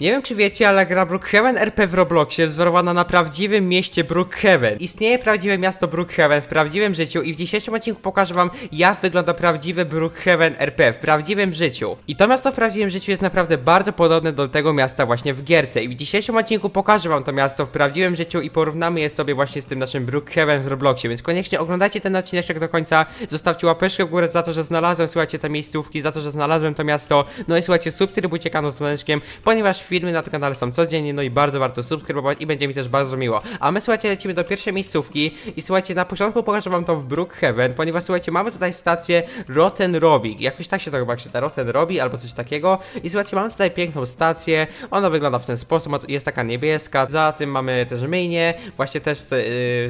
Nie wiem czy wiecie, ale gra Brookhaven RP w Robloxie wzorowana na prawdziwym mieście Brookhaven. Istnieje prawdziwe miasto Brookhaven w prawdziwym życiu i w dzisiejszym odcinku pokażę wam jak wygląda prawdziwe Brookhaven RP w prawdziwym życiu. I to miasto w prawdziwym życiu jest naprawdę bardzo podobne do tego miasta właśnie w gierce i w dzisiejszym odcinku pokażę wam to miasto w prawdziwym życiu i porównamy je sobie właśnie z tym naszym Brookhaven w Robloxie, więc koniecznie oglądajcie ten odcinek do końca, zostawcie łapeczkę w górę za to, że znalazłem, słuchajcie, te miejscówki, za to, że znalazłem to miasto, no i słuchajcie, subskrybujcie kanał z dzwoneczkiem, ponieważ filmy na tym kanale są codziennie, no i bardzo warto subskrybować i będzie mi też bardzo miło. A my, słuchajcie, lecimy do pierwszej miejscówki i słuchajcie, na początku pokażę wam to w Brookhaven, ponieważ słuchajcie, mamy tutaj stację Rotten Robbie, jakoś tak się to chyba czyta, Rotten Robbie albo coś takiego. I słuchajcie, mamy tutaj piękną stację, ona wygląda w ten sposób, jest taka niebieska, za tym mamy też myjnię, właśnie też,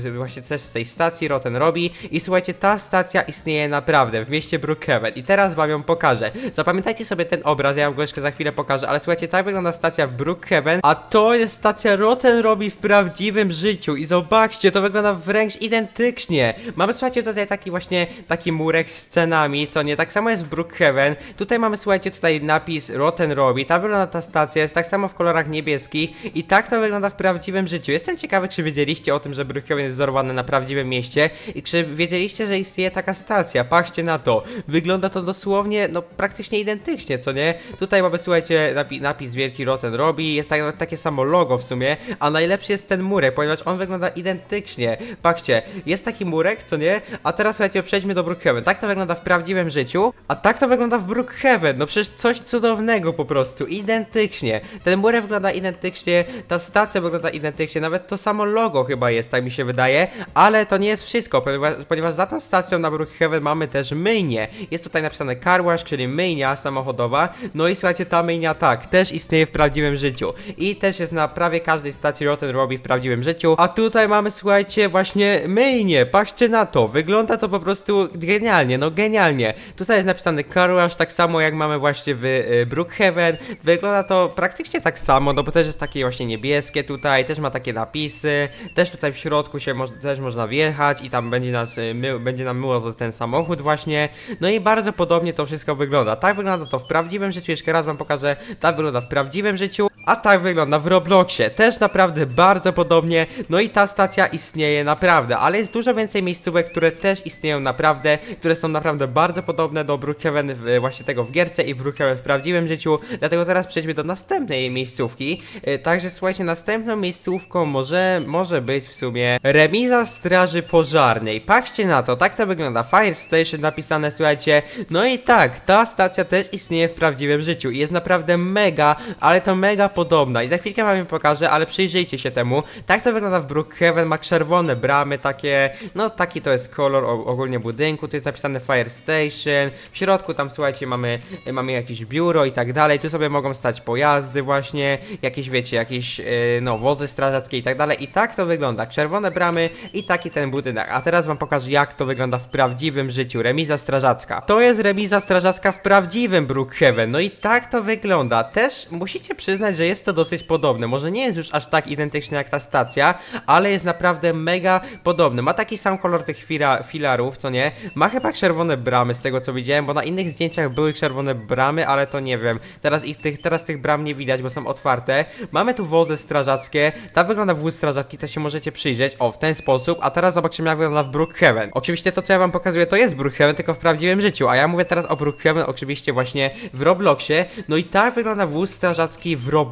yy, właśnie też z tej stacji Rotten Robbie i słuchajcie, ta stacja istnieje naprawdę w mieście Brookhaven. I teraz wam ją pokażę. Zapamiętajcie sobie ten obraz, ja wam go jeszcze za chwilę pokażę, ale słuchajcie, tak wygląda stacja w Brookhaven, a to jest stacja Rotten Robbie w prawdziwym życiu i zobaczcie, to wygląda wręcz identycznie. Mamy, słuchajcie, tutaj taki właśnie, taki murek z cenami, co nie, tak samo jest w Brookhaven, tutaj mamy, słuchajcie, tutaj napis Rotten Robbie, ta wygląda ta stacja, jest tak samo w kolorach niebieskich i tak to wygląda w prawdziwym życiu. Jestem ciekawy, czy wiedzieliście o tym, że Brookhaven jest wzorowany na prawdziwym mieście i czy wiedzieliście, że istnieje taka stacja. Patrzcie na to. Wygląda to dosłownie, no praktycznie identycznie, co nie? Tutaj mamy, słuchajcie, napi napis wielki Rotten Robbie, jest tak, takie samo logo w sumie, a najlepszy jest ten murek, ponieważ on wygląda identycznie. Patrzcie, jest taki murek, co nie? A teraz, słuchajcie, przejdźmy do Brookhaven. Tak to wygląda w prawdziwym życiu, a tak to wygląda w Brookhaven. No przecież coś cudownego po prostu, identycznie. Ten murek wygląda identycznie, ta stacja wygląda identycznie, nawet to samo logo chyba jest, tak mi się wydaje, ale to nie jest wszystko, ponieważ, ponieważ za tą stacją na Brookhaven mamy też myjnię. Jest tutaj napisane car wash, czyli myjnia samochodowa, no i słuchajcie, ta myjnia tak, też istnieje w prawdziwym życiu i też jest na prawie każdej stacji Rotten Robbie w prawdziwym życiu, a tutaj mamy, słuchajcie, właśnie myjnię, patrzcie na to, wygląda to po prostu genialnie, no genialnie. Tutaj jest napisane car wash, tak samo jak mamy właśnie w y, Brookhaven, wygląda to praktycznie tak samo, no bo też jest takie właśnie niebieskie tutaj, też ma takie napisy, też tutaj w środku się moż, też można wjechać i tam będzie nas y, będzie nam myło ten samochód właśnie. No i bardzo podobnie to wszystko wygląda. Tak wygląda to w prawdziwym życiu, jeszcze raz wam pokażę. Tak wygląda w prawdziwym życiu, a tak wygląda w Robloxie. Też naprawdę bardzo podobnie. No i ta stacja istnieje naprawdę, ale jest dużo więcej miejscówek, które też istnieją naprawdę, które są naprawdę bardzo podobne do Brookhaven w, właśnie tego w gierce i Brookhaven w prawdziwym życiu. Dlatego teraz przejdźmy do następnej miejscówki. E, Także słuchajcie, następną miejscówką może, może być w sumie remiza straży pożarnej. Patrzcie na to, tak to wygląda. Fire Station napisane, słuchajcie. No i tak, ta stacja też istnieje w prawdziwym życiu i jest naprawdę mega, ale to mega podobna. I za chwilkę wam ją pokażę, ale przyjrzyjcie się temu. Tak to wygląda w Brookhaven, ma czerwone bramy, takie, no taki to jest kolor ogólnie budynku. Tu jest napisane Fire Station. W środku tam, słuchajcie, mamy, mamy jakieś biuro i tak dalej. Tu sobie mogą stać pojazdy właśnie, jakieś, wiecie, jakieś, e, no, wozy strażackie i tak dalej. I tak to wygląda. Czerwone bramy i taki ten budynek. A teraz wam pokażę, jak to wygląda w prawdziwym życiu. Remiza strażacka. To jest remiza strażacka w prawdziwym Brookhaven. No i tak to wygląda. Też musicie przyznać, że jest to dosyć podobne. Może nie jest już aż tak identyczne jak ta stacja, ale jest naprawdę mega podobny. Ma taki sam kolor tych fila, filarów, co nie? Ma chyba czerwone bramy z tego co widziałem, bo na innych zdjęciach były czerwone bramy, ale to nie wiem. Teraz ich tych, teraz tych bram nie widać, bo są otwarte. Mamy tu wozy strażackie. Ta wygląda wóz strażacki, to się możecie przyjrzeć. O, w ten sposób. A teraz zobaczymy jak wygląda w Brookhaven. Oczywiście to co ja wam pokazuję to jest Brookhaven, tylko w prawdziwym życiu. A ja mówię teraz o Brookhaven oczywiście właśnie w Robloxie. No i tak wygląda wóz strażacki w Robloxie,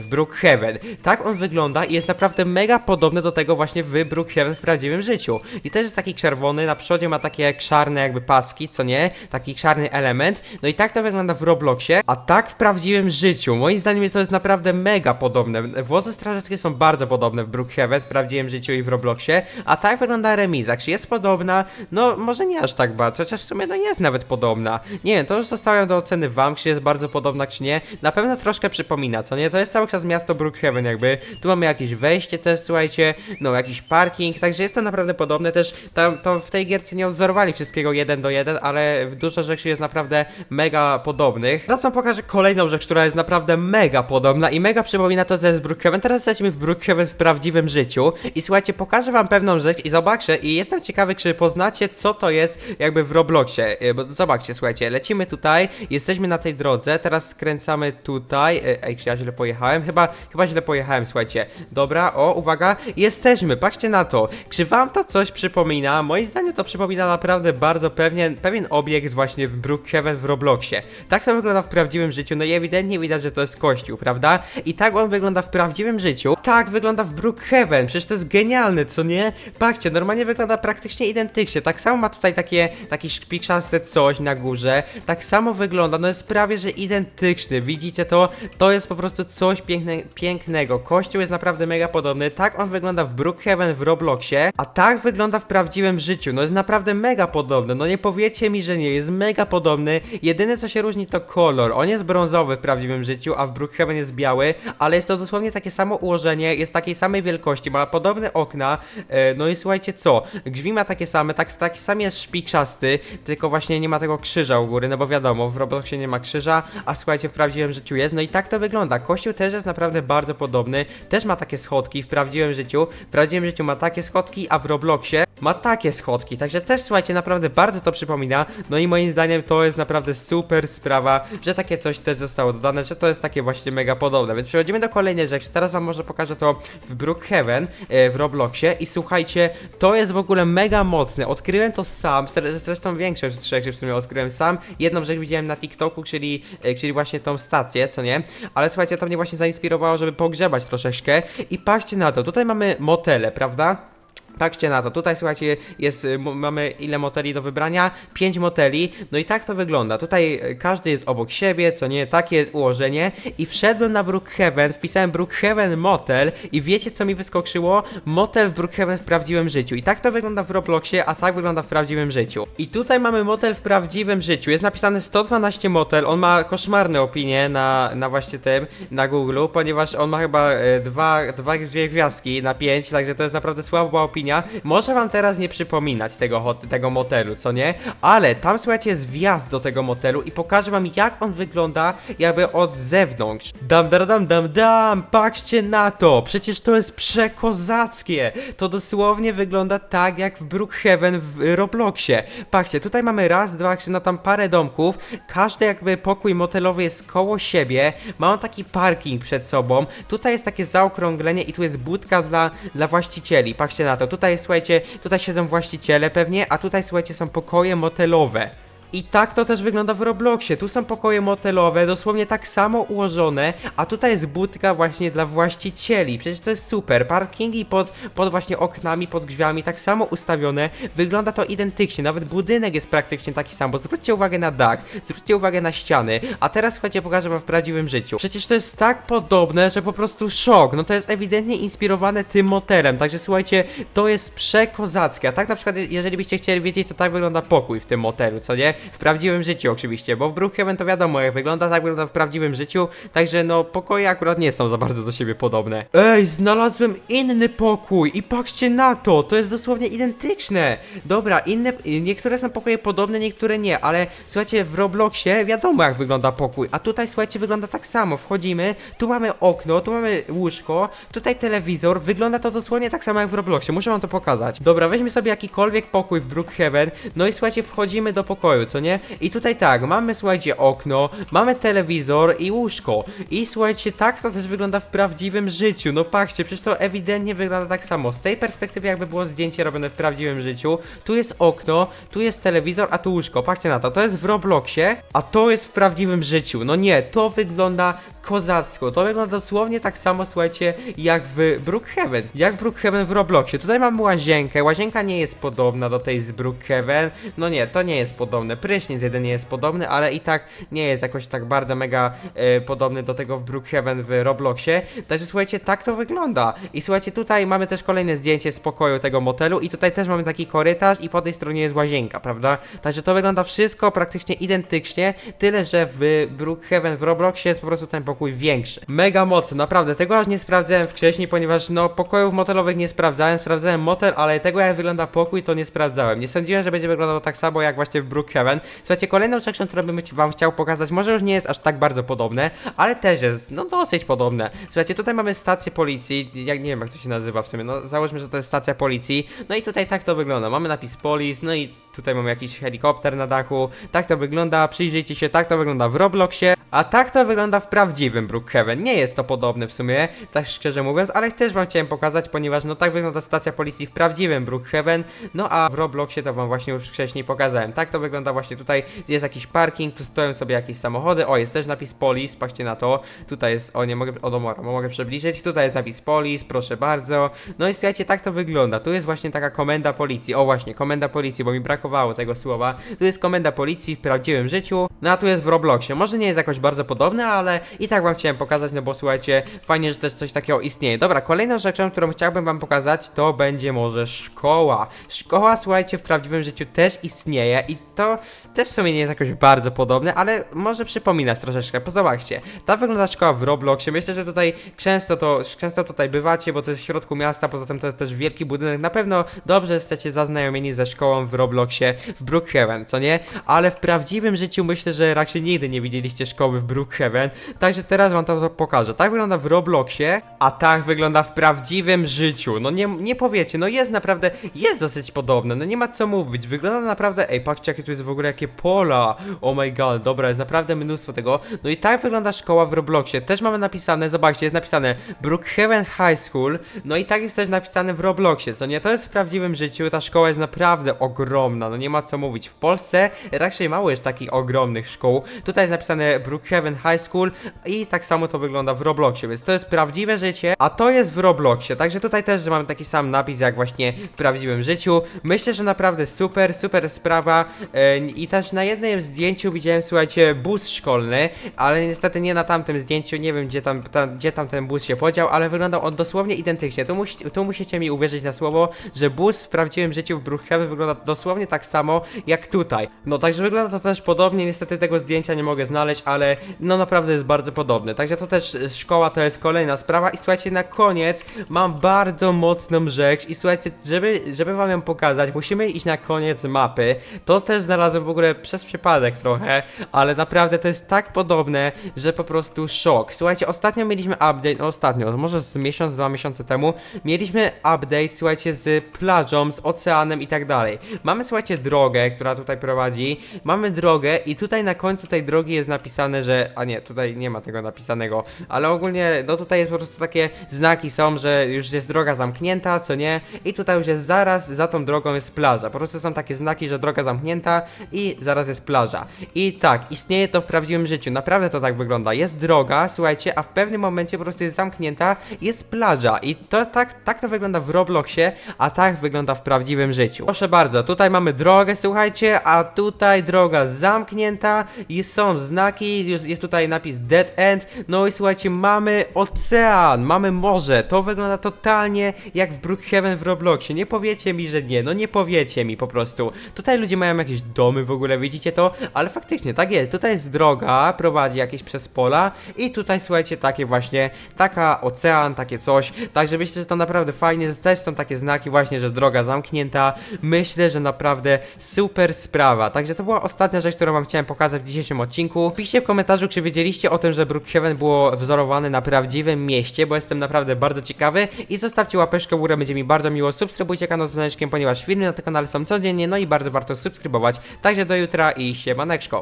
w Brookhaven. Tak on wygląda i jest naprawdę mega podobny do tego właśnie w Brookhaven w prawdziwym życiu. I też jest taki czerwony, na przodzie ma takie czarne jakby paski, co nie? Taki czarny element. No i tak to wygląda w Robloxie, a tak w prawdziwym życiu. Moim zdaniem jest to jest naprawdę mega podobne. Wozy strażackie są bardzo podobne w Brookhaven, w prawdziwym życiu i w Robloxie, a tak wygląda remiza. Czy jest podobna? No, może nie aż tak bardzo, chociaż w sumie no jest nawet podobna. Nie wiem, to już zostawiam do oceny wam, czy jest bardzo podobna, czy nie. Na pewno troszkę przypomina, co nie? To jest cały czas miasto Brookhaven jakby. Tu mamy jakieś wejście też, słuchajcie, no jakiś parking, także jest to naprawdę podobne też. Tam, to w tej gierce nie odzorowali wszystkiego jeden do jeden, ale dużo rzeczy jest naprawdę mega podobnych. Teraz wam pokażę kolejną rzecz, która jest naprawdę mega podobna i mega przypomina to, co jest Brookhaven. Teraz jesteśmy w Brookhaven w prawdziwym życiu i słuchajcie, pokażę wam pewną rzecz i zobaczę i jestem ciekawy, czy poznacie, co to jest jakby w Robloxie, Y, bo zobaczcie, słuchajcie, lecimy tutaj, jesteśmy na tej drodze, teraz skręcamy tutaj, Y, ej, ja źle źle pojechałem? Chyba, chyba źle pojechałem, słuchajcie. Dobra, o, uwaga, jesteśmy, patrzcie na to. Czy wam to coś przypomina? Moim zdaniem to przypomina naprawdę bardzo pewien, pewien obiekt właśnie w Brookhaven w Robloxie. Tak to wygląda w prawdziwym życiu, no i ewidentnie widać, że to jest kościół, prawda? I tak on wygląda w prawdziwym życiu. Tak wygląda w Brookhaven, przecież to jest genialne, co nie? Patrzcie, normalnie wygląda praktycznie identycznie. Tak samo ma tutaj takie, takie szpiczaste coś na górze. Tak samo wygląda, no jest prawie, że identyczny. Widzicie to? To jest po prostu coś piękne, pięknego. Kościół jest naprawdę mega podobny. Tak on wygląda w Brookhaven w Robloxie, a tak wygląda w prawdziwym życiu. No jest naprawdę mega podobny. No nie powiecie mi, że nie. Jest mega podobny. Jedyne co się różni to kolor. On jest brązowy w prawdziwym życiu, a w Brookhaven jest biały, ale jest to dosłownie takie samo ułożenie, jest takiej samej wielkości, ma podobne okna. E, no i słuchajcie co? Drzwi ma takie same, tak, taki sam jest szpikszasty, tylko właśnie nie ma tego krzyża u góry, no bo wiadomo, w Robloxie nie ma krzyża, a słuchajcie, w prawdziwym życiu jest. No i tak to wygląda. Kościół też jest naprawdę bardzo podobny, też ma takie schodki w prawdziwym życiu. W prawdziwym życiu ma takie schodki, a w Robloxie ma takie schodki. Także też słuchajcie, naprawdę bardzo to przypomina. No i moim zdaniem to jest naprawdę super sprawa, że takie coś też zostało dodane, że to jest takie właśnie mega podobne. Więc przechodzimy do kolejnej rzeczy. Teraz wam może pokażę to w Brookhaven e, w Robloxie i słuchajcie, to jest w ogóle mega mocne. Odkryłem to sam, zre- zresztą większość rzeczy w sumie odkryłem sam. Jedną rzecz widziałem na TikToku, czyli, e, czyli właśnie tą stację, co nie? Ale słuchajcie, to mnie właśnie zainspirowało, żeby pogrzebać troszeczkę. I patrzcie na to, tutaj mamy motele, prawda? Patrzcie na to, tutaj słuchajcie, jest, y, mamy ile moteli do wybrania? 5 moteli, no i tak to wygląda. Tutaj y, każdy jest obok siebie, co nie, takie jest ułożenie. I wszedłem na Brookhaven, wpisałem Brookhaven Motel i wiecie co mi wyskoczyło? Motel w Brookhaven w prawdziwym życiu. I tak to wygląda w Robloxie, a tak wygląda w prawdziwym życiu. I tutaj mamy motel w prawdziwym życiu. Jest napisane 112 motel, on ma koszmarne opinie na, na właśnie tym, na Google, ponieważ on ma chyba e, dwa, dwa, dwie gwiazdki na 5, także to jest naprawdę słaba opinia. Może wam teraz nie przypominać tego, tego motelu, co nie? Ale tam słuchajcie jest wjazd do tego motelu i pokażę wam jak on wygląda jakby od zewnątrz. Dam, dam, dam, dam, dam, patrzcie na to, przecież to jest przekozackie. To dosłownie wygląda tak jak w Brookhaven w Robloxie. Patrzcie, tutaj mamy raz, dwa, trzy, no tam parę domków. Każdy jakby pokój motelowy jest koło siebie. Ma on taki parking przed sobą. Tutaj jest takie zaokrąglenie i tu jest budka dla, dla właścicieli. Patrzcie na to. Tutaj słuchajcie, tutaj siedzą właściciele pewnie, a tutaj słuchajcie są pokoje motelowe. I tak to też wygląda w Robloxie. Tu są pokoje motelowe, dosłownie tak samo ułożone, a tutaj jest budka właśnie dla właścicieli. Przecież to jest super. Parkingi pod, pod właśnie oknami, pod drzwiami, tak samo ustawione. Wygląda to identycznie. Nawet budynek jest praktycznie taki sam, bo zwróćcie uwagę na dach, zwróćcie uwagę na ściany. A teraz słuchajcie, pokażę wam w prawdziwym życiu. Przecież to jest tak podobne, że po prostu szok. No to jest ewidentnie inspirowane tym motelem. Także słuchajcie, to jest przekozackie. A tak na przykład, jeżeli byście chcieli wiedzieć, to tak wygląda pokój w tym motelu, co nie? W prawdziwym życiu oczywiście, bo w Brookhaven to wiadomo jak wygląda, tak wygląda w prawdziwym życiu, także no pokoje akurat nie są za bardzo do siebie podobne. Ej, znalazłem inny pokój i patrzcie na to, to jest dosłownie identyczne. Dobra, inne, niektóre są pokoje podobne, niektóre nie, ale słuchajcie, w Robloxie wiadomo jak wygląda pokój, a tutaj słuchajcie, wygląda tak samo, wchodzimy, tu mamy okno, tu mamy łóżko, tutaj telewizor, wygląda to dosłownie tak samo jak w Robloxie, muszę wam to pokazać. Dobra, weźmy sobie jakikolwiek pokój w Brookhaven, no i słuchajcie, wchodzimy do pokoju, co nie? I tutaj tak, mamy słuchajcie okno, mamy telewizor i łóżko. I słuchajcie, tak to też wygląda w prawdziwym życiu. No patrzcie, przecież to ewidentnie wygląda tak samo. Z tej perspektywy jakby było zdjęcie robione w prawdziwym życiu. Tu jest okno, tu jest telewizor, a tu łóżko. Patrzcie na to, to jest w Robloxie, a to jest w prawdziwym życiu. No nie, to wygląda kozacko. To wygląda dosłownie tak samo, słuchajcie, jak w Brookhaven. Jak w Brookhaven w Robloxie. Tutaj mamy łazienkę. Łazienka nie jest podobna do tej z Brookhaven. No nie, to nie jest podobne. Prysznic jeden nie jest podobny, ale i tak nie jest jakoś tak bardzo mega e, podobny do tego w Brookhaven w Robloxie. Także słuchajcie, tak to wygląda. I słuchajcie, tutaj mamy też kolejne zdjęcie z pokoju tego motelu i tutaj też mamy taki korytarz i po tej stronie jest łazienka, prawda? Także to wygląda wszystko praktycznie identycznie, tyle że w Brookhaven w Robloxie jest po prostu ten pokój większy. Mega mocno, naprawdę, tego aż nie sprawdzałem wcześniej, ponieważ no pokojów motelowych nie sprawdzałem, sprawdzałem motel, ale tego jak wygląda pokój to nie sprawdzałem. Nie sądziłem, że będzie wyglądało tak samo jak właśnie w Brookhaven. Słuchajcie, kolejną rzeczą, którą bym wam chciał pokazać, może już nie jest aż tak bardzo podobne, ale też jest, no dosyć podobne. Słuchajcie, tutaj mamy stację policji, jak nie wiem jak to się nazywa w sumie, no załóżmy, że to jest stacja policji, no i tutaj tak to wygląda, mamy napis police, no i tutaj mamy jakiś helikopter na dachu, tak to wygląda, przyjrzyjcie się, tak to wygląda w Robloxie, a tak to wygląda w prawdziwym Brookhaven. Nie jest to podobne w sumie, tak szczerze mówiąc, ale też wam chciałem pokazać, ponieważ no tak wygląda stacja policji w prawdziwym Brookhaven, no a w Robloxie to wam właśnie już wcześniej pokazałem. Tak to wygląda właśnie tutaj, jest jakiś parking, tu stoją sobie jakieś samochody, o jest też napis Police, patrzcie na to, tutaj jest, o nie mogę, o domora, mogę przybliżyć, tutaj jest napis Police, proszę bardzo, no i słuchajcie, tak to wygląda, tu jest właśnie taka komenda policji, o właśnie, komenda policji, bo mi brakowało tego słowa, tu jest komenda policji w prawdziwym życiu, no a tu jest w Robloxie, może nie jest jakoś bardzo podobne, ale i tak wam chciałem pokazać, no bo słuchajcie, fajnie, że też coś takiego istnieje. Dobra, kolejną rzeczą, którą chciałbym wam pokazać, to będzie może szkoła. Szkoła, słuchajcie, w prawdziwym życiu też istnieje i to też w sumie nie jest jakoś bardzo podobne, ale może przypominać troszeczkę. Pozobaczcie, ta wygląda szkoła w Robloxie. Myślę, że tutaj często to, często tutaj bywacie, bo to jest w środku miasta, poza tym to jest też wielki budynek. Na pewno dobrze jesteście zaznajomieni ze szkołą w Robloxie w Brookhaven, co nie? Ale w prawdziwym życiu myślę, że raczej nigdy nie widzieliście szkoły w Brookhaven, także teraz wam to pokażę. Tak wygląda w Robloxie, a tak wygląda w prawdziwym życiu. No nie, nie powiecie, no jest naprawdę, jest dosyć podobne, no nie ma co mówić. Wygląda naprawdę, ej, patrzcie jakie tu jest w ogóle, jakie pola. Oh my god, dobra, jest naprawdę mnóstwo tego. No i tak wygląda szkoła w Robloxie. Też mamy napisane, zobaczcie, jest napisane Brookhaven High School, no i tak jest też napisane w Robloxie, co nie? To jest w prawdziwym życiu, ta szkoła jest naprawdę ogromna, no nie ma co mówić. W Polsce raczej mało jest takich ogromnych szkół. Tutaj jest napisane Brookhaven High School i tak samo to wygląda w Robloxie, więc to jest prawdziwe życie, a to jest w Robloxie. Także tutaj też mamy taki sam napis jak właśnie w prawdziwym życiu. Myślę, że naprawdę super, super sprawa. E, I też na jednym zdjęciu widziałem, słuchajcie, bus szkolny, ale niestety nie na tamtym zdjęciu, nie wiem gdzie tam, tam, gdzie tam ten bus się podział, ale wyglądał on dosłownie identycznie. Tu, musi, tu musicie mi uwierzyć na słowo, że bus w prawdziwym życiu w Brookhaven wygląda dosłownie tak samo jak tutaj. No także wygląda to też podobnie, niestety tego zdjęcia nie mogę znaleźć, ale no naprawdę jest bardzo podobne. Także to też szkoła to jest kolejna sprawa i słuchajcie, na koniec mam bardzo mocną rzecz i słuchajcie, żeby, żeby wam ją pokazać, musimy iść na koniec mapy. To też znalazłem w ogóle przez przypadek trochę, ale naprawdę to jest tak podobne, że po prostu szok. Słuchajcie, ostatnio mieliśmy update, no ostatnio, może z miesiąc, dwa miesiące temu, mieliśmy update, słuchajcie, z plażą, z oceanem i tak dalej. Mamy, słuchajcie, drogę, która tutaj prowadzi, mamy drogę i tutaj na końcu tej drogi jest napisane, że, a nie, tutaj nie ma tego napisanego, ale ogólnie, no tutaj jest po prostu takie znaki są, że już jest droga zamknięta, co nie, i tutaj już jest zaraz, za tą drogą jest plaża. Po prostu są takie znaki, że droga zamknięta i zaraz jest plaża. I tak, istnieje to w prawdziwym życiu, naprawdę to tak wygląda. Jest droga, słuchajcie, a w pewnym momencie po prostu jest zamknięta jest plaża. I to tak, tak to wygląda w Robloxie, a tak wygląda w prawdziwym życiu. Proszę bardzo, tutaj mamy drogę, słuchajcie, a tutaj droga zamknięta i są znaki, jest, tutaj napis dead end, no i słuchajcie, mamy ocean, mamy morze, to wygląda totalnie jak w Brookhaven w Robloxie, nie powiecie mi, że nie, no nie powiecie mi po prostu. Tutaj ludzie mają jakieś domy w ogóle, widzicie to? Ale faktycznie, tak jest, tutaj jest droga, prowadzi jakieś przez pola. I tutaj słuchajcie, takie właśnie, taka ocean, takie coś, także myślę, że to naprawdę fajnie, też są takie znaki właśnie, że droga zamknięta, myślę, że naprawdę super sprawa, także to była ostatnia rzecz, którą wam chciałem pokazać w dzisiejszym odcinku. Piszcie w komentarzu, czy wiedzieliście o tym, że Brookhaven było wzorowane na prawdziwym mieście, bo jestem naprawdę bardzo ciekawy. I zostawcie łapeczkę w górę, będzie mi bardzo miło, subskrybujcie kanał z dzwoneczkiem, ponieważ filmy na tym kanale są codziennie, no i bardzo warto subskrybować, także do jutra i siemaneczko.